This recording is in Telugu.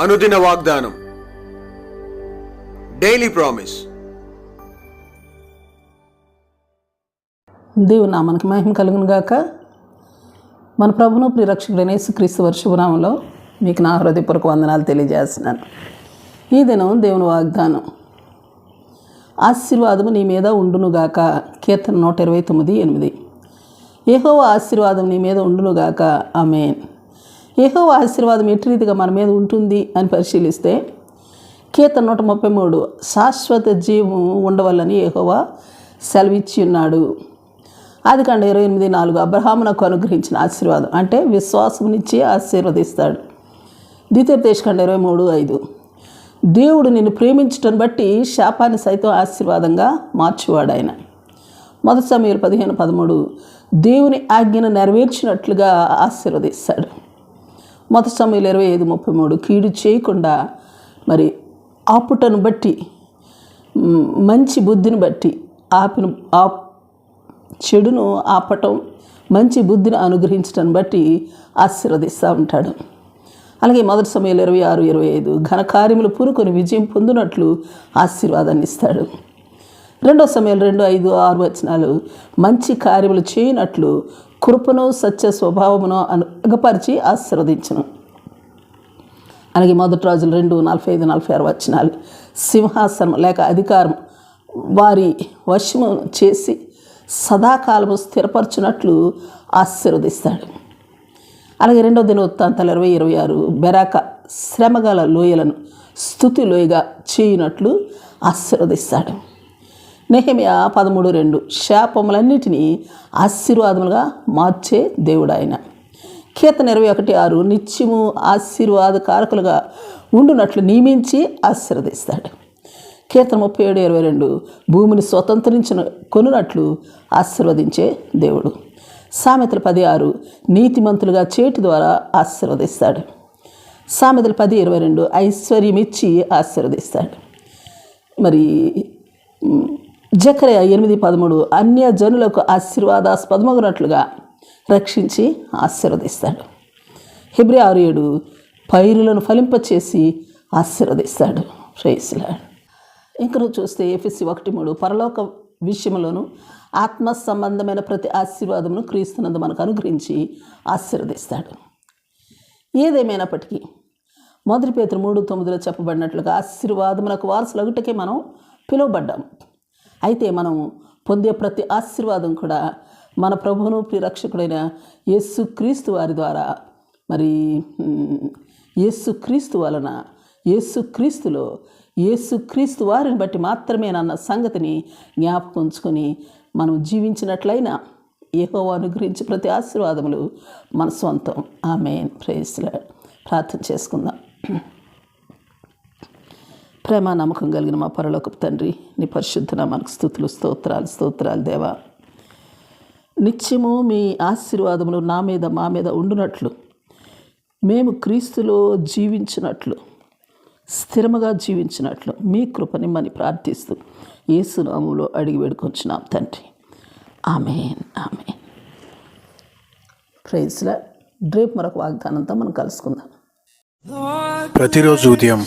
అనుదిన వాగ్దానం. డైలీ ప్రామిస్ దేవుని మనకి మహిమ కలుగును గాక. మన ప్రభును ప్రిరక్షకుడైన క్రీస్తు వారి మీకు నా హృదయపూర్వక వందనాలు తెలియజేస్తున్నాను. ఈ దినం దేవుని వాగ్దానం. ఆశీర్వాదము నీ మీద ఉండునుగాక కీర్తన నూట ఇరవై తొమ్మిది ఎనిమిది. ఏహో ఆశీర్వాదం నీ మీద ఉండునుగాక ఆమెన్. ఏహోవ ఆశీర్వాదం ఎట్టి రీతిగా మన మీద ఉంటుంది అని పరిశీలిస్తే కీర్త నూట ముప్పై మూడు శాశ్వత జీవము ఉండవల్లని ఏహోవా సెలవిచ్చి ఉన్నాడు. అది కండ ఇరవై ఎనిమిది నాలుగు అబ్రహామునకు అనుగ్రహించిన ఆశీర్వాదం అంటే విశ్వాసమునిచ్చి ఆశీర్వదిస్తాడు. ద్వితీయోపదేశకండ ఇరవై మూడు ఐదు దేవుడు నిన్ను ప్రేమించటం బట్టి శాపాన్ని సైతం ఆశీర్వాదంగా మార్చువాడు ఆయన మొదటి సమయంలో పదిహేను పదమూడు దేవుని ఆజ్ఞను నెరవేర్చినట్లుగా ఆశీర్వదిస్తాడు. మొదటి సమయంలో ఇరవై ఐదు ముప్పై మూడు కీడు చేయకుండా మరి ఆపుటను బట్టి మంచి బుద్ధిని బట్టి ఆపిన ఆ చెడును ఆపటం మంచి బుద్ధిని అనుగ్రహించడం బట్టి ఆశీర్వదిస్తూ ఉంటాడు. అలాగే మొదటి సమయంలో ఇరవై ఆరు ఇరవై ఐదు ఘనకార్యములు పూరుకొని విజయం పొందినట్లు ఆశీర్వాదాన్ని ఇస్తాడు. రెండో సమయంలో రెండు ఐదు ఆరు వచనాలు మంచి కార్యములు చేయనట్లు కృపను సత్య స్వభావమును అనుగపరిచి ఆశీర్వదించను. అలాగే మొదటి రోజులు రెండు నలభై ఐదు నలభై ఆరు వచ్చినాలు సింహాసనం లేక అధికారం వారి వశము చేసి సదాకాలము స్థిరపరచునట్లు ఆశీర్వదిస్తాడు. అలాగే రెండో దిన వృత్తాంతాలు ఇరవై ఇరవై ఆరు. బెరాక శ్రమగల లోయలను స్థుతి లోయగా చేయునట్లు ఆశీర్వదిస్తాడు. నెహమియా పదమూడు రెండు. శాపములన్నిటినీ ఆశీర్వాదములుగా మార్చే దేవుడు ఆయన కీర్తన ఇరవై ఒకటి ఆరు నిత్యము ఆశీర్వాద కారకులుగా ఉండునట్లు నియమించి ఆశీర్వదిస్తాడు. కీర్తన ముప్పై ఏడు ఇరవై రెండు భూమిని స్వతంత్రించిన కొనునట్లు ఆశీర్వదించే దేవుడు. సామెతలు పది ఆరు నీతిమంతులుగా చేటి ద్వారా ఆశీర్వదిస్తాడు. సామెతలు పది ఇరవై రెండు ఐశ్వర్యం ఇచ్చి ఆశీర్వదిస్తాడు. మరి జకరయ ఎనిమిది పదమూడు అన్య జనులకు ఆశీర్వాదాస్పదమగునట్లుగా రక్షించి ఆశీర్వదిస్తాడు. హిబ్రి ఆరు ఏడు పైరులను ఫలింపచేసి ఆశీర్వదిస్తాడు. ప్రేస్లాడ్ ఇంకా నువ్వు చూస్తే ఎఫ్ఎస్సి ఒకటి మూడు పరలోక విషయంలోను ఆత్మ సంబంధమైన ప్రతి ఆశీర్వాదమును క్రీస్తునందు మనకు అనుగ్రహించి ఆశీర్వదిస్తాడు. ఏదేమైనప్పటికీ మొదటి పేతురు మూడు తొమ్మిదిలో చెప్పబడినట్లుగా ఆశీర్వాదములకు వారసులగుటకే మనం పిలువబడ్డాము. అయితే మనం పొందే ప్రతి ఆశీర్వాదం కూడా మన ప్రభువును రక్షకుడైన యేసు క్రీస్తు వారి ద్వారా. మరి యేసు క్రీస్తు వలన యేసు క్రీస్తులో యేసు క్రీస్తు వారిని బట్టి మాత్రమేనన్న సంగతిని జ్ఞాపకం ఉంచుకొని మనం జీవించినట్లయినా ఏహో అనుగ్రహించి ప్రతి ఆశీర్వాదములు మన సొంతం ఆమె ప్రేయస్లా ప్రార్థన చేసుకుందాం. ప్రేమ నమ్మకం కలిగిన మా పరలోకపు తండ్రి నీ పరిశుద్ధన మనకు స్థుతులు స్తోత్రాలు స్తోత్రాలు దేవా. నిత్యము మీ ఆశీర్వాదములు నా మీద మా మీద ఉండునట్లు. మేము క్రీస్తులో జీవించినట్లు స్థిరముగా జీవించినట్లు మీ కృపని మని ప్రార్థిస్తూ ఏసునాములో అడిగి వేడుకొంచున్నాం తండ్రి. Amen amen. ప్రైజ్లా రేపు మరొక వాగ్దానంతో మనం కలుసుకుందాం. ప్రతిరోజు ఉదయం